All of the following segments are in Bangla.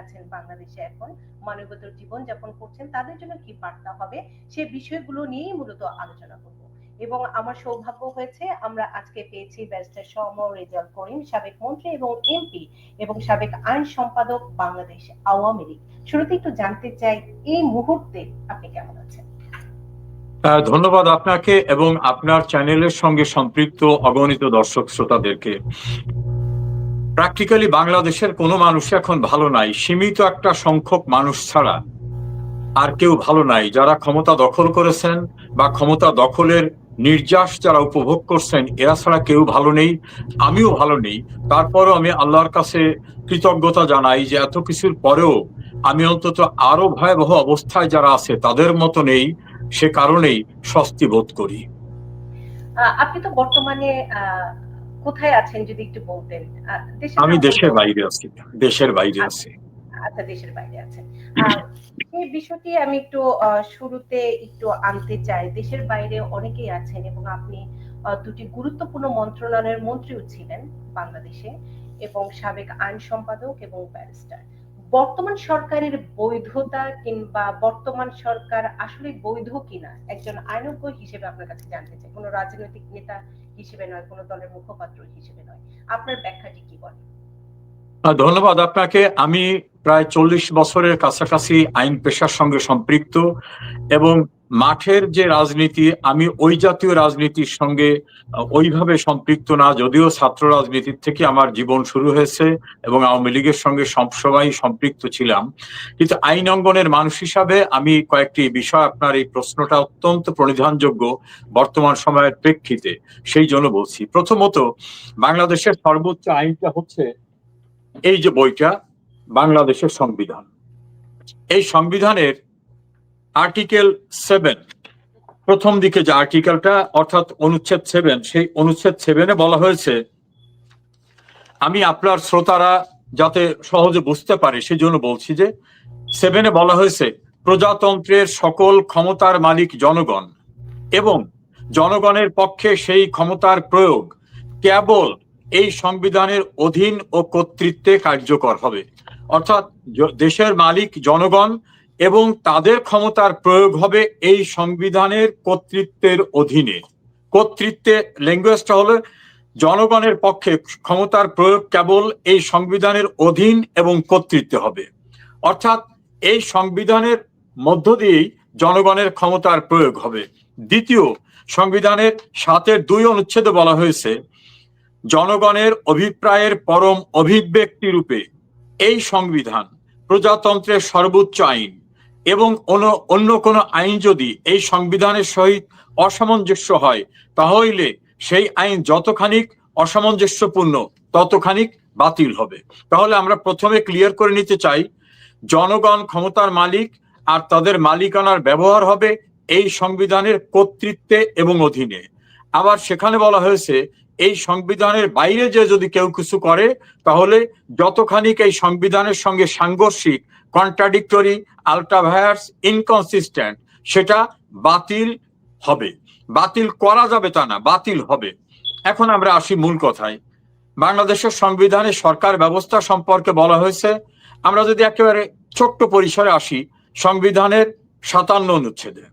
আছেন বাংলাদেশে এখন, মানবতর জীবন যাপন করছেন, তাদের জন্য কি বার্তা হবে? সে বিষয়গুলো নিয়েই মূলত আলোচনা করব। এবং আমার সৌভাগ্য হয়েছে, আমরা আজকে পেয়েছি ব্যারিস্টার সম রেজাল করিম, সাবেক মন্ত্রী এবং এমপি এবং সাবেক আইন সম্পাদক বাংলাদেশ আওয়ামী লীগ। শুরুতে একটু জানতে চাই, এই মুহূর্তে আপনি কেমন আছেন? ধন্যবাদ আপনাকে এবং আপনার চ্যানেলের সঙ্গে সম্পৃক্ত, অগণিত দর্শক শ্রোতাদেরকে। প্র্যাকটিক্যালি বাংলাদেশের কোনো মানুষ এখন ভালো নাই। সীমিত একটা সংখ্যক মানুষ ছাড়া আর কেউ ভালো নাই। যারা ক্ষমতা দখল করেছেন বা ক্ষমতা দখলের নির্যাস যারা উপভোগ করছেন, এরা ছাড়া কেউ ভালো নেই, আমিও ভালো নেই। তারপরও আমি আল্লাহর কাছে কৃতজ্ঞতা জানাই যে এত কিছুর পরেও আমি অন্তত আরও ভয়াবহ অবস্থায় যারা আছে, তাদের মতো নেই, সে কারণেই স্বস্তি বোধ করি। আপনি তো বর্তমানে কোথায় আছেন যদি একটু বলতেন? আমি দেশের বাইরে আছি দেশের বাইরে আছি। আচ্ছা দেশের বাইরে আছেন। বিষয়টি আমি একটু শুরুতে একটু আনতে চাই। দেশের বাইরে অনেকেই আছেন এবং আপনি দুটি গুরুত্বপূর্ণ মন্ত্রণালয়ের মন্ত্রীও ছিলেন বাংলাদেশে এবং সাবেক আইন সম্পাদক এবং ব্যারিস্টার। বর্তমান সরকারের বৈধতা কিংবা বর্তমান সরকার আসলে বৈধ কিনা একজন আইনজ্ঞ হিসেবে আপনার কাছে জানতে চাই। কোনো রাজনৈতিক নেতা হিসেবে নয়, কোনো দলের মুখপাত্র হিসেবে নয়। আপনার ব্যাখ্যাটি কি বলে ধন্যবাদ আপনাকে। আমি প্রায় চল্লিশ বছরের কাছাকাছি আইন পেশার সঙ্গে সম্পৃক্ত এবং মাঠের যে রাজনীতি, আমি ওই জাতীয় রাজনীতির সঙ্গে ওইভাবে সম্পৃক্ত না, যদিও ছাত্র রাজনীতির থেকে আমার জীবন শুরু হয়েছে এবং আওয়ামী লীগের সঙ্গে সবসময় সম্পৃক্ত ছিলাম। কিন্তু আইন অঙ্গনের মানুষ হিসাবে আমি কয়েকটি বিষয় আপনার এই প্রশ্নটা অত্যন্ত প্রণিধানযোগ্য বর্তমান সময়ের প্রেক্ষিতে, সেই জন্য বলছি। প্রথমত, বাংলাদেশের সর্বোচ্চ আইনটা হচ্ছে এই যে বইটা, বাংলাদেশের সংবিধান। এই সংবিধানের আর্টিকেল সেভেন প্রথম দিকে যে আর্টিকেলটা অর্থাৎ অনুচ্ছেদ সেভেন সেই অনুচ্ছেদ সেভেনে বলা হয়েছে, আমি আপনার শ্রোতারা যাতে সহজে বুঝতে পারে সেই জন্য বলছি যে সেভেনে বলা হয়েছে, প্রজাতন্ত্রের সকল ক্ষমতার মালিক জনগণ এবং জনগণের পক্ষে সেই ক্ষমতার প্রয়োগ কেবল এই সংবিধানের অধীন ও কর্তৃত্বে কার্যকর হবে। অর্থাৎ দেশের মালিক জনগণ এবং তাদের ক্ষমতার প্রয়োগ হবে এই সংবিধানের কর্তৃত্বের অধীনে। কর্তৃত্বে ল্যাঙ্গুয়েজটা হলো, জনগণের পক্ষে ক্ষমতার প্রয়োগ কেবল এই সংবিধানের অধীন এবং কর্তৃত্বে হবে। অর্থাৎ এই সংবিধানের মধ্য দিয়েই জনগণের ক্ষমতার প্রয়োগ হবে। দ্বিতীয়, সংবিধানের সাতের দুই অনুচ্ছেদে বলা হয়েছে, জনগণের অভিপ্রায়ের পরম অভিব্যক্তি রূপে এই সংবিধান প্রজাতন্ত্রের সর্বোচ্চ আইন। এবং অন্য অন্য কোনো আইন যদি এই সংবিধানের সহিত অসামঞ্জস্য হয় তাহলে সেই আইন যতখানিক অসামঞ্জস্যপূর্ণ, ততখানিক বাতিল হবে। তাহলে আমরা প্রথমে ক্লিয়ার করে নিতে চাই, জনগণ ক্ষমতার মালিক আর তাদের মালিকানার ব্যবহার হবে এই সংবিধানের কর্তৃত্বে এবং অধীনে। আবার সেখানে বলা হয়েছে, এই সংবিধানের বাইরে যে যদি কেউ কিছু করে, তাহলে যতখানিক এই সংবিধানের সঙ্গে সাংঘর্ষিক কন্ট্রাডিক্টরি আলট্রাভায়ার্স ইনকনসিস্টেন্ট সেটা বাতিল হবে। বাতিল করা যাবে তা না, বাতিল হবে। এখন আমরা আসি মূল কথায়। বাংলাদেশের সংবিধানে সরকার ব্যবস্থা সম্পর্কে বলা হয়েছে। আমরা যদি একেবারে ছোট্ট পরিসরে আসি, সংবিধানের সাতান্ন অনুচ্ছেদে।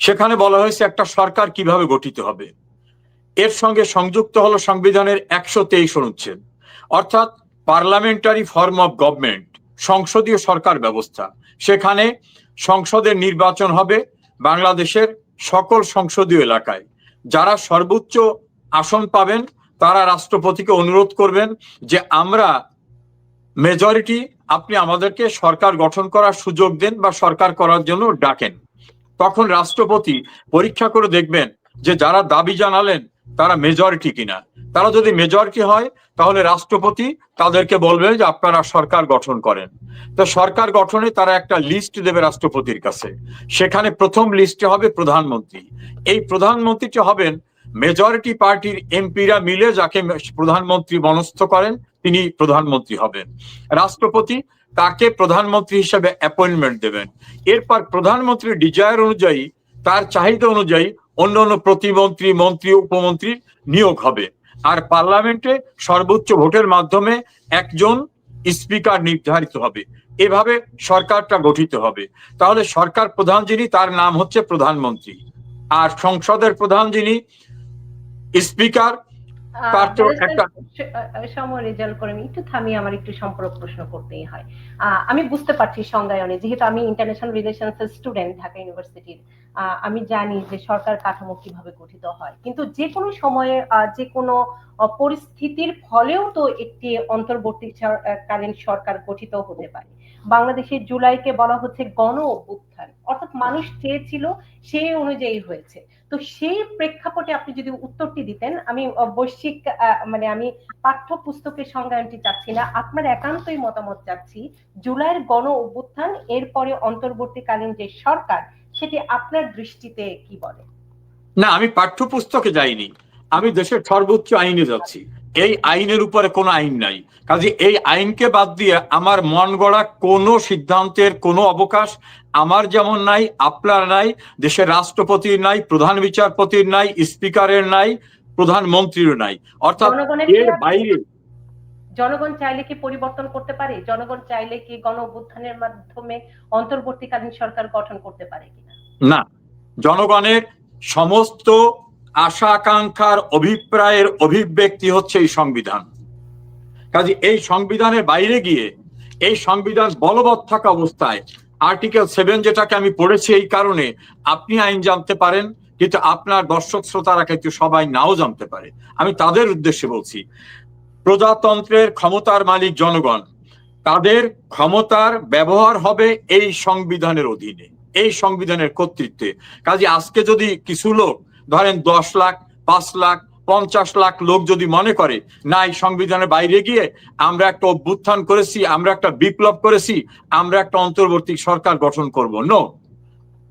সেখানে বলা হয়েছে একটা সরকার কীভাবে গঠিত হবে। এর সঙ্গে সংযুক্ত হলো সংবিধানের একশো তেইশ অনুচ্ছেদ। অর্থাৎ পার্লামেন্টারি ফর্ম অফ গভর্নমেন্ট। সংসদীয় সরকার ব্যবস্থা। সেখানে সংসদের নির্বাচন হবে বাংলাদেশের সকল সংসদীয় এলাকায়। যারা সর্বোচ্চ আসন পাবেন, তারা রাষ্ট্রপতিকে অনুরোধ করবেন যে আমরা মেজরিটি আপনি আমাদেরকে সরকার গঠন করার সুযোগ দেন বা সরকার করার জন্য ডাকেন। তখন রাষ্ট্রপতি পরীক্ষা করে দেখবেন যে যারা দাবি জানালেন তারা মেজরিটি কিনা। তারা যদি মেজরিটি হয়, তাহলে রাষ্ট্রপতি তাদেরকে বলবেন যে আপনারা সরকার গঠন করেন। তো সরকার গঠনে তারা একটা লিস্ট দেবে রাষ্ট্রপতির কাছে। সেখানে প্রথম লিস্টে হবে প্রধানমন্ত্রী। এই প্রধানমন্ত্রীটি হবেন মেজরিটি পার্টির এমপিরা মিলে যাকে প্রধানমন্ত্রী মনস্থ করেন, তিনি প্রধানমন্ত্রী হবেন। রাষ্ট্রপতি তাকে প্রধানমন্ত্রী হিসেবে অ্যাপয়েন্টমেন্ট দেবেন। এরপর প্রধানমন্ত্রীর ডিজায়ার অনুযায়ী, তার চাহিদা অনুযায়ী অন্য অন্য প্রতিমন্ত্রী, মন্ত্রী, উপমন্ত্রী নিয়োগ হবে। আর পার্লামেন্টে সর্বোচ্চ ভোটের মাধ্যমে একজন স্পিকার নির্ধারিত হবে। এভাবে সরকারটা গঠিত হবে। তাহলে সরকার প্রধান যিনি, তার নাম হচ্ছে প্রধানমন্ত্রী। আর সংসদের প্রধান যিনি, স্পিকার রেজাল্ট একটু থামিয়ে আমার একটু সম্পর্ক প্রশ্ন করতেই হয়। আমি বুঝতে পারছি সংজ্ঞায়নে যেহেতু আমি ইন্টারন্যাশনাল রিলেশনস স্টুডেন্ট ঢাকা ইউনিভার্সিটির আহ, আমি জানি যে সরকার কাঠামো কীভাবে গঠিত হয়। কিন্তু যে কোনো সময়ে আহ, যে কোনো পরিস্থিতির ফলেও তো একটি অন্তর্বর্তীকালীন সরকার গঠিত হতে পারে। বাংলাদেশের জুলাইকে বলা হচ্ছে গণ অভ্যুত্থান। অর্থাৎ মানুষ চেয়েছিল সেই অনুযায়ী হয়েছে। তো সেই প্রেক্ষাপটে আপনি যদি উত্তরটি দিতেন, আমি বৈশ্বিক মানে আমি পাঠ্যপুস্তকের সংজ্ঞানটি চাচ্ছি না, আপনার একান্তই মতামত চাচ্ছি, জুলাইয়ের গণ অভ্যুত্থান, এরপরে অন্তর্বর্তীকালীন যে সরকার, সেটি আপনার দৃষ্টিতে কি বলে? না, আমি পাঠ্যপুস্তকে যাইনি। আমি দেশের সর্বোচ্চ আইনে যাচ্ছি। এই আইনের উপরে কোনো আইন নাই। কাজে এই আইনকে বাদ দিয়ে আমার মন গড়া কোনো সিদ্ধান্তের কোনো অবকাশ আমার যেমন নাই আপনার নাই দেশের রাষ্ট্রপতির নাই প্রধান বিচারপতির নাই স্পিকারের নাই প্রধানমন্ত্রীর নাই। অর্থাৎ এর বাইরে জনগণ চাইলে কি পরিবর্তন করতে পারে? জনগণ চাইলে কি গণ অভ্যুত্থানের মাধ্যমে অন্তর্বর্তীকালীন সরকার গঠন করতে পারে কিনা? না। জনগণের সমস্ত আশা আকাঙ্ক্ষার অভিপ্রায়ের অভিব্যক্তি হচ্ছে এই সংবিধান। কাজে এই সংবিধানের বাইরে গিয়ে এই সংবিধান বলবৎ থাকা অবস্থায় আর্টিকেল সেভেন যেটাকে আমি পড়েছি এই কারণে আপনি আইন জানতে পারেন, কিন্তু আপনার দর্শক শ্রোতারা কিন্তু সবাই নাও জানতে পারে। আমি তাদের উদ্দেশ্যে বলছি, প্রজাতন্ত্রের ক্ষমতার মালিক জনগণ, তাদের ক্ষমতার ব্যবহার হবে এই সংবিধানের অধীনে, এই সংবিধানের কর্তৃত্বে। কাজে আজকে যদি কিছু লোক ধরেন দশ লাখ, পাঁচ লাখ, পঞ্চাশ লাখ লোক যদি মনে করে না এই সংবিধানের বাইরে গিয়ে আমরা একটা অভ্যুত্থান করেছি, আমরা একটা বিপ্লব করেছি, আমরা একটা অন্তর্বর্তী সরকার গঠন করব। নো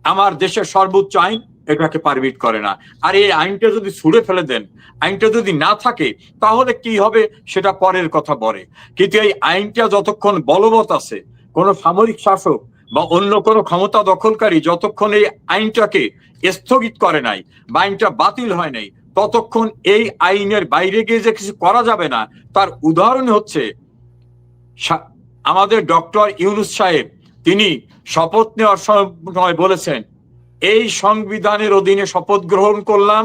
আমার দেশের সর্বোচ্চ আইন এটাকে পারমিট করে না। আর এই আইনটা যদি ছুড়ে ফেলে দেন, আইনটা যদি না থাকে, তাহলে কি হবে সেটা পরের কথা বলে। কিন্তু এই আইনটা যতক্ষণ বলবৎ আছে, কোন সামরিক শাসক বা অন্য কোনো ক্ষমতা দখলকারী যতক্ষণ এই আইনটাকে স্থগিত করে নাই বা আইনটা বাতিল হয় নাই, ততক্ষণ এই আইনের বাইরে গিয়ে যে কিছু করা যাবে না, তার উদাহরণ হচ্ছে আমাদের ডক্টর ইউনুস সাহেব, তিনি শপথ নেওয়ার সময় বলেছেন, এই সংবিধানের অধীনে শপথ গ্রহণ করলাম,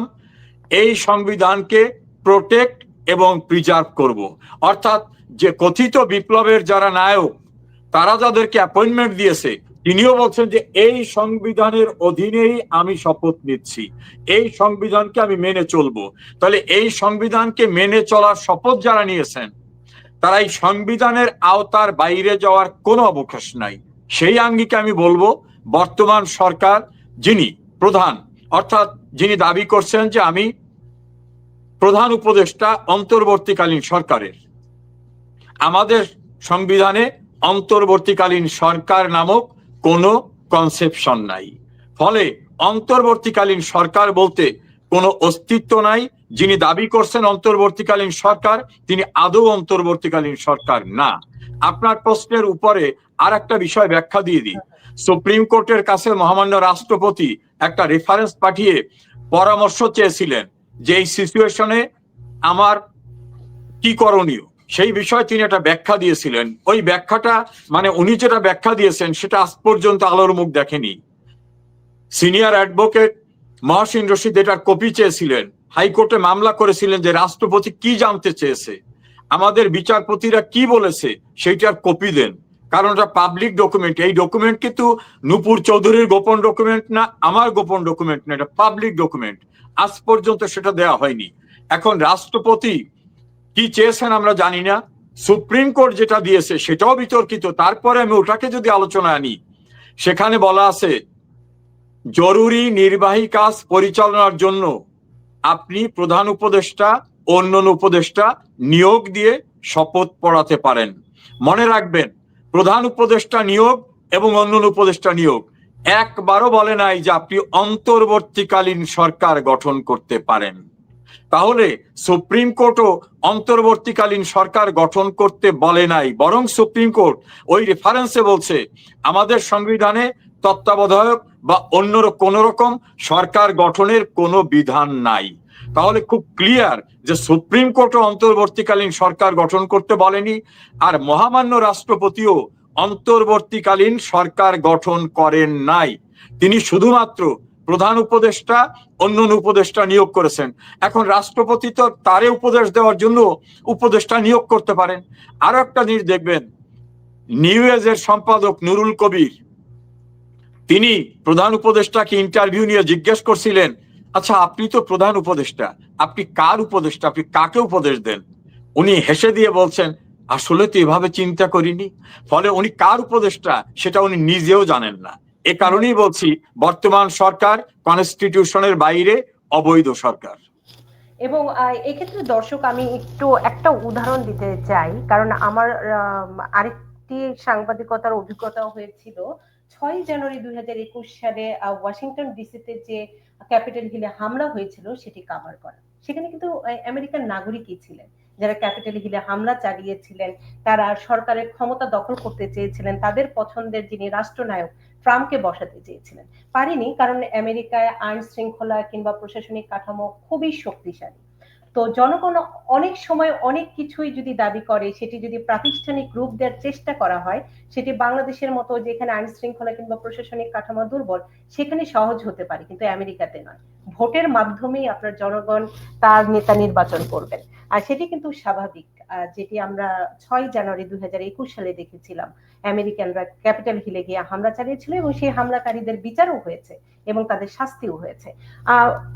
এই সংবিধানকে প্রোটেক্ট এবং প্রিজার্ভ করব। অর্থাৎ যে কথিত বিপ্লবের যারা নায়ক তারা যাদেরকে অ্যাপয়েন্টমেন্ট দিয়েছে, তিনিও বলছেন যে এই সংবিধানের অধীনেই আমি শপথ নিচ্ছি। এই সংবিধানকে আমি মেনে চলবো। তাহলে এই সংবিধানকে মেনে চলার শপথ যারা নিয়েছেন, তারা এই সংবিধানের আওতার বাইরে যাওয়ার কোনো অবকাশ নাই। সেই আঙ্গিকে আমি বলব, বর্তমান সরকার যিনি প্রধান, অর্থাৎ যিনি দাবি করছেন যে আমি প্রধান উপদেষ্টা অন্তর্বর্তীকালীন সরকারের, আমাদের সংবিধানে অন্তর্বর্তীকালীন সরকার নামক কোনো কনসেপশন নাই। ফলে অন্তর্বর্তীকালীন সরকার বলতে কোনো অস্তিত্ব নাই। যিনি দাবি করছেন অন্তর্বর্তীকালীন সরকার, তিনি আদৌ অন্তর্বর্তীকালীন সরকার না। আপনার প্রশ্নের উপরে আর একটা বিষয় ব্যাখ্যা দিয়ে দিই। সুপ্রিম কোর্টের কাছে মহামান্য রাষ্ট্রপতি একটা রেফারেন্স পাঠিয়ে পরামর্শ চেয়েছিলেন যে এই সিচুয়েশনে আমার কি করণীয়? সেই বিষয়ে তিনি একটা ব্যাখ্যা দিয়েছিলেন। ওই ব্যাখ্যাটা মানে উনি যেটা ব্যাখ্যা দিয়েছেন, সেটা আজ পর্যন্ত আলোর মুখ দেখেনি। সিনিয়র অ্যাডভোকেট মহসিন রশিদ এটার কপি চেয়েছিলেন। হাইকোর্টে মামলা করেছিলেন যে রাষ্ট্রপতি কি জানতে চেয়েছে। আমাদের বিচারপতিরা কি বলেছে সেইটার কপি দেন। কারণ এটা পাবলিক ডকুমেন্ট। এই ডকুমেন্ট কিন্তু নুপুর চৌধুরীর গোপন ডকুমেন্ট না, আমার গোপন ডকুমেন্ট না, এটা পাবলিক ডকুমেন্ট। আজ পর্যন্ত সেটা দেওয়া হয়নি। এখন রাষ্ট্রপতি কি চেয়েছেন আমরা জানি না। সুপ্রিম কোর্ট যেটা দিয়েছে সেটাও বিতর্কিত। তারপরে আমি ওটাকে যদি আলোচনা আনি, সেখানে বলা আছে, জরুরি নির্বাহী কাজ পরিচালনার জন্য আপনি প্রধান উপদেষ্টা অন্য উপদেষ্টা নিয়োগ দিয়ে শপথ পড়াতে পারেন। মনে রাখবেন, প্রধান উপদেষ্টা নিয়োগ এবং অন্য উপদেষ্টা নিয়োগ একবারও বলে নাই যে আপনি অন্তর্বর্তীকালীন সরকার গঠন করতে পারেন। তাহলে সুপ্রিম কোর্টও অন্তর্বর্তীকালীন সরকার গঠন করতে বলে নাই, বরং সুপ্রিম কোর্ট ওই রেফারেন্সে বলছে, আমাদের সংবিধানে তত্ত্বাবধায়ক বা অন্য কোন রকম সরকার গঠনের কোনো বিধান নাই। তাহলে খুব ক্লিয়ার যে সুপ্রিম কোর্টও অন্তর্বর্তীকালীন সরকার গঠন করতে বলেনি, আর মহামান্য রাষ্ট্রপতিও অন্তর্বর্তীকালীন সরকার গঠন করেন নাই। তিনি শুধুমাত্র প্রধান উপদেষ্টা অন্য উপদেষ্টা নিয়োগ করেছেন। এখন রাষ্ট্রপতি তো তারে উপদেশ দেওয়ার জন্য উপদেষ্টা নিয়োগ করতে পারেন। আরও একটা জিনিস দেখবেন, নিউ এজের সম্পাদক নুরুল কবির, তিনি প্রধান উপদেষ্টাকে ইন্টারভিউ নিয়ে জিজ্ঞেস করছিলেন আচ্ছা আপনি তো প্রধান উপদেষ্টা, আপনি কার উপদেষ্টা, আপনি কাকে উপদেশ দেন? উনি হেসে দিয়ে বলছেন, আসলে তো এভাবে চিন্তা করিনি। ফলে উনি কার উপদেষ্টা, সেটা উনি নিজেও জানেন না। এ কারণেই বলছি বর্তমান সরকার কনস্টিটিউশনের বাইরে অবৈধ সরকার। এবং এক্ষেত্রে দর্শক আমি একটু একটা উদাহরণ দিতে চাই। কারণ আমার আম, আরেকটি সাংবাদিকতার অভিজ্ঞতা হয়েছিল। ছয় জানুয়ারি দুই হাজার একুশ সালে ওয়াশিংটন ডিসিতে যে ক্যাপিটাল হিলে হামলা হয়েছিল সেটি কাভার করা। সেখানে কিন্তু আমেরিকান নাগরিকই ছিলেন। যারা ক্যাপিটাল হিলে হামলা চালিয়েছিলেন, তারা সরকারের ক্ষমতা দখল করতে চেয়েছিলেন, তাদের পছন্দের যিনি রাষ্ট্রনায়ক, ট্রাম্পকে বসাতে চেয়েছিলেন। পারেনি, কারণ আমেরিকায় আইন শৃঙ্খলা কিংবা প্রশাসনিক কাঠামো খুবই শক্তিশালী। তো জনগণ অনেক সময় অনেক কিছুই যদি দাবি করে, সেটি যদি প্রাতিষ্ঠানিক রূপ দেওয়ার চেষ্টা করা হয়, সেটি বাংলাদেশের মতো যেখানে আইন শৃঙ্খলা কিংবা প্রশাসনিক কাঠামো দুর্বল, সেখানে সহজ হতে পারে, কিন্তু আমেরিকাতে নয়। ভোটের মাধ্যমেই আপনার জনগণ তার নেতা নির্বাচন করবেন। আর সেটি কিন্তু স্বাভাবিক। যেটি আমরা ছয় জানুয়ারি দুই হাজার একুশ সালে দেখেছিলাম। আমেরিকানরা ক্যাপিটাল হিলে গিয়ে হামলা চালিয়েছিল এবং সেই হামলাকারীদের বিচারও হয়েছে এবং তাদের শাস্তিও হয়েছে।